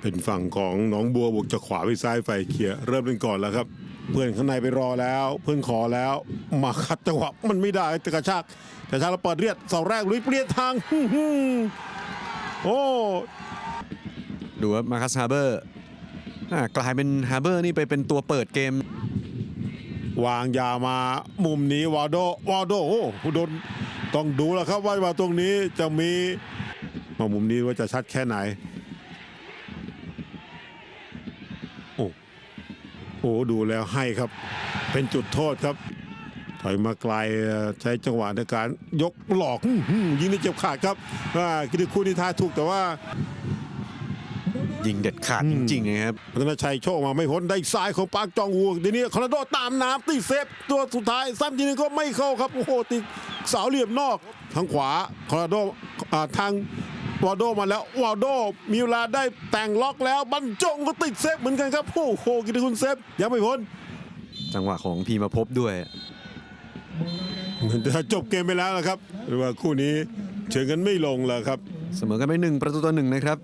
เป็นฝั่งของหนองบัวบวกจากขวาไปซ้ายไฟเขียร์เริ่มเป็นก่อนแล้วครับ เพื่อนข้างในไปรอแล้ว เพื่อนขอแล้ว มาขัดจังหวะมันไม่ได้แต่กระชากกระชากแล้วเปิดเรียดเสาแรกลุยเปลี่ยนทางฮึ่มฮึ่มโอ้ดูว่ามาคัสฮาร์เบอร์กลายเป็นฮาร์เบอร์นี่ไปเป็นตัวเปิดเกม วางยามามุมนี้วาโดวาโดโอ้โหโดนต้องดูแล้วครับว่าว่าตรงนี้จะมีมามุมนี้ว่าจะชัดแค่ไหน โอ้โอ้ดูแล้วให้ครับ เป็นจุดโทษครับ ถอยมาไกลใช้จังหวะในการยกหลอกอื้อหือยิงในเจ็บขาดครับว่าคิดคู่นี้ท้ายถูกแต่ว่า ยิงเด็ดขาดจริงๆนะครับพัฒนาชัยโชคมาไม่พ้นได้ซ้ายของปากจองวูทีนี้คอร์นาโดตามน้ำตีเซฟตัวสุดท้ายซ้ำทีนึงก็ไม่เข้าครับโอ้โหติดเสาเหลี่ยมนอกทางขวาคอร์นาโดอ่าทาง วาโดมาแล้ววาโดมีเวลาได้แต่งล็อกแล้วบรรจงก็ติดเซฟเหมือนกันครับโอ้โหกิติคุณเซฟยังไม่พ้นจังหวะของพีมาพบด้วยแต่จบเกมไปแล้วนะครับหรือว่าคู่นี้เชิงกันไม่ลงแล้วครับ เสมอกันไปหนึ่งประตูต่อหนึ่งนะครับ